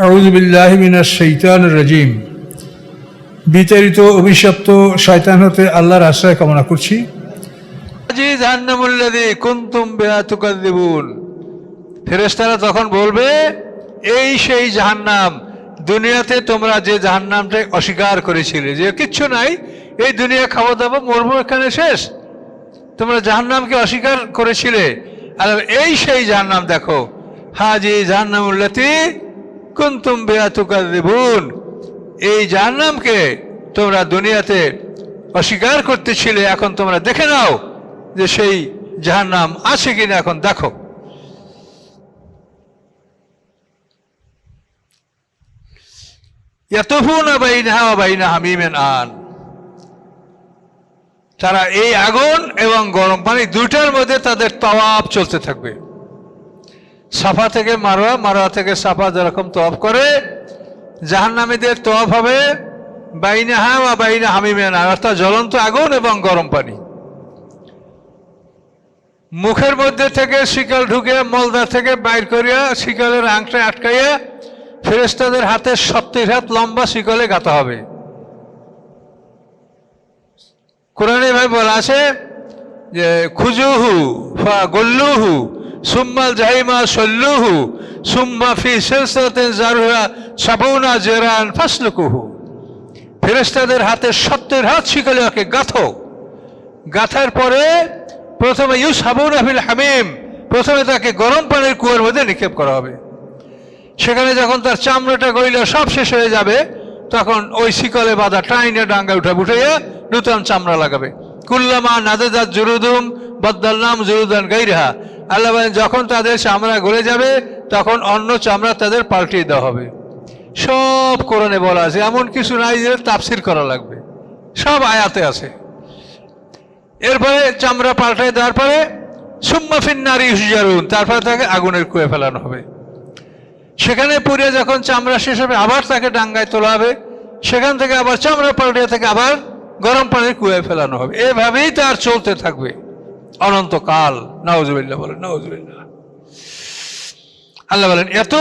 আউযু বিল্লাহি মিনাশ শাইতানির রাজিম। বিতাড়িত, অভিশপ্ত শয়তান হতে আল্লাহর আশ্রয় কামনা করছি। ফেরেশতারা তখন বলবে, এই সেই জাহান্নাম, দুনিয়াতে তোমরা যে জাহান্নামটা অস্বীকার করেছিলে, যে কিচ্ছু নাই, এই দুনিয়া খাওয়া দাওয়া মরবো এখানে শেষ। তোমরা জাহান্নামকে অস্বীকার করেছিলে। আর এই সেই জাহান্নাম দেখো, হাজি জাহান্নামুল্লাতি কুনতুম বিহা তুকাযযিবুন এই জাহান্নামকে তোমরা দুনিয়াতে অস্বীকার করতেছিলে, এখন তোমরা দেখে নাও যে সেই জাহান্নাম আছে কিনা এখন দেখো। তারা এই আগুন এবং গরম পানি দুইটার মধ্যে তাদের তওয়াব চলতে থাকবে। সাফা থেকে মারোয়া মারোয়া থেকে সাফা যেরকম তওয়াব করে, জাহান্নামীদের তওয়াব হবে বাইনাহা বা বাইনা হামিমেন অর্থাৎ জ্বলন্ত আগুন এবং গরম পানি। মুখের মধ্যে থেকে শিকল ঢুকে মলদা থেকে বাইর করিয়া শিকলের আংটা আটকাইয়া ফেরেস্তাদের হাতে সপ্তাহ হাত লম্বা শিকলে গাঁথা হবে। কোরআনে ভাই বলা আছে যে, খুজুহু ফা গল্লুহু সুম্মা জাহিমা সল্লুহু, সুম্মা ফি সিলসিলাতিন জারুহা সাবুনা জেরান ফাসলুকুহু। ফেরেস্তাদের হাতে সত্যের হাত শিকলে ওকে গাঁথো। গাঁথার পরে প্রথমে ইউস হাবুন আফিল হামিম, প্রথমে তাকে গরম পানির কুয়ার মধ্যে নিক্ষেপ করা হবে। সেখানে যখন তার চামড়াটা গইলে সব শেষ হয়ে যাবে, তখন ওই শিকলে বাঁধা টাইনে ডাঙ্গা উঠে উঠাইয়া নূতন চামড়া লাগাবে। কুল্লামা নাদেদাত জুরুদুম বদ্দাল্লাম জুরুদান গাইরাহা আল্লাহ বলেন, যখন তাদের চামড়া গলে যাবে, তখন অন্য চামড়া তাদের পাল্টিয়ে দেওয়া হবে। সব কোরআনে বলা আছে, এমন কিছু নাই যে তাফসির করা লাগবে। সব আয়াতে আছে। এরপরে চামড়া পাল্টায় দেওয়ার পরে সুম্মাফিন নারী হুজারুন তারপরে তাকে আগুনের কুয়ে ফেলানো হবে। সেখানে পুড়ে যখন চামড়া শেষ হবে, আবার তাকে ডাঙ্গায় তোলা হবে। সেখান থেকে আবার চামড়া পাল্টে থেকে আবার গরম পানির কুয়ে ফেলানো হবে। এভাবেই তার চলতে থাকবে। অনন্তকাল নওয়াজ বলেন নওয়াজ আল্লাহ বলেন এত